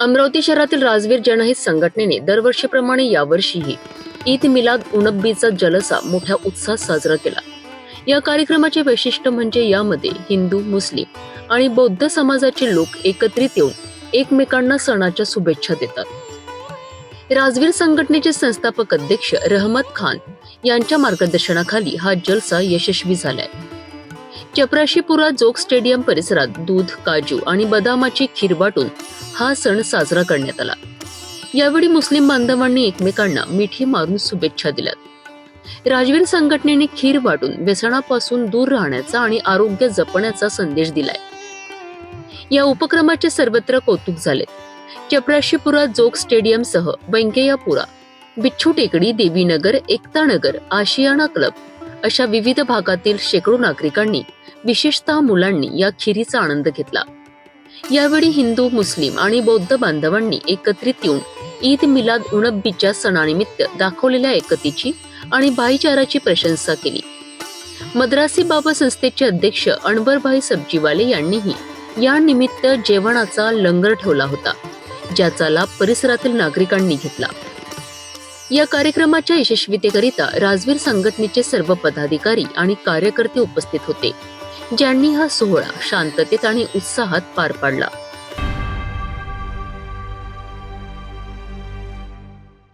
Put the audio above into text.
अमरावती शहरातील राजवीर जनहित संघटनेने दरवर्षीप्रमाणे यावर्षीही ईद मिलाद उनब्बीचा जलसा मोठ्या उत्साहात साजरा केला. या कार्यक्रमाचे वैशिष्ट्य म्हणजे यामध्ये हिंदू मुस्लिम आणि बौद्ध समाजाचे लोक एकत्रित येऊन एकमेकांना सणाच्या शुभेच्छा देतात. राजवीर संघटनेचे संस्थापक अध्यक्ष रहमत खान यांच्या मार्गदर्शनाखाली हा जलसा यशस्वी झालाय. चपराशीपुरा जोग स्टेडियम परिसरात दूध काजू आणि बदामाची खीर वाटून हा सण साजरा करण्यात आला. यावेळी मुस्लिम बांधवांनी एकमेकांना मिठी मारून शुभेच्छा दिल्यात. राजवीर संघटनेने खीर वाटून व्यसनापासून दूर राहण्याचा आणि आरोग्य जपण्याचा संदेश दिलाय. या उपक्रमाचे सर्वत्र कौतुक झाले. चपराशीपुरा जोग स्टेडियमसह व्यंकय्यापुरा बिच्छू टेकडी देवीनगर एकतानगर आशियाना क्लब अशा विविध भागातील शेकडो नागरिकांनी विशेषतः मुलांनी या खिरीचा आनंद घेतला. यावेळी हिंदू मुस्लिम आणि बौद्ध बांधवांनी एकत्रित येऊन ईद मिलाद उणबीच्या सणानिमित्त दाखवलेल्या एकतेची आणि भाईचाराची प्रशंसा केली. मद्रासी बाबा संस्थेचे अध्यक्ष अणबरभाई सब्जीवाले यांनीही या निमित्त जेवणाचा लंगर ठेवला होता ज्याचा लाभ परिसरातील नागरिकांनी घेतला. या कार्यक्रमाच्या यशस्वीतेकरिता राजवीर संघटनेचे सर्व पदाधिकारी आणि कार्यकर्ते उपस्थित होते ज्यांनी हा सोहळा शांततेत आणि उत्साहात पार पाडला.